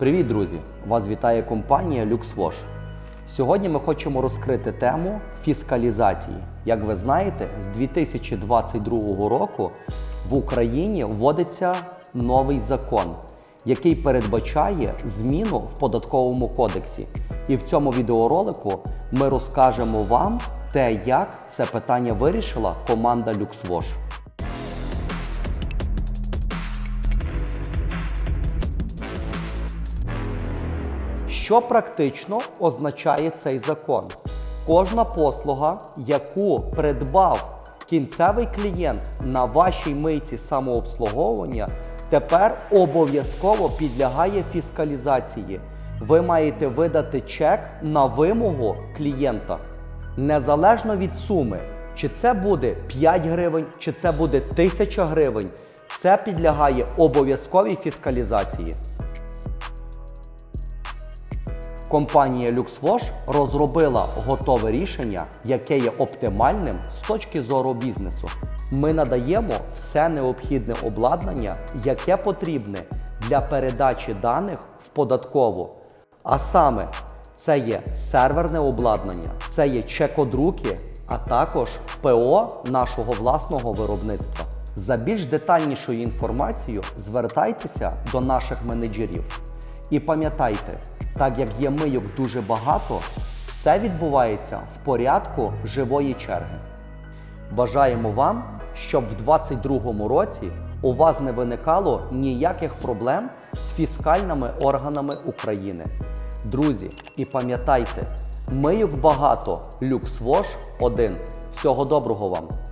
Привіт, друзі! Вас вітає компанія LuxWash. Сьогодні ми хочемо розкрити тему фіскалізації. Як ви знаєте, з 2022 року в Україні вводиться новий закон, який передбачає зміну в податковому кодексі. І в цьому відеоролику ми розкажемо вам те, як це питання вирішила команда LuxWash. Що практично означає цей закон? Кожна послуга, яку придбав кінцевий клієнт на вашій мийці самообслуговування, тепер обов'язково підлягає фіскалізації. Ви маєте видати чек на вимогу клієнта. Незалежно від суми, чи це буде 5 гривень, чи це буде 1000 гривень, це підлягає обов'язковій фіскалізації. Компанія LuxWash розробила готове рішення, яке є оптимальним з точки зору бізнесу. Ми надаємо все необхідне обладнання, яке потрібне для передачі даних в податкову. А саме, це є серверне обладнання, це є чекодруки, а також ПО нашого власного виробництва. За більш детальнішою інформацією звертайтеся до наших менеджерів. І пам'ятайте, так як є мийок дуже багато, все відбувається в порядку живої черги. Бажаємо вам, щоб в 2022 році у вас не виникало ніяких проблем з фіскальними органами України. Друзі, і пам'ятайте, мийок багато, LuxWash один. Всього доброго вам!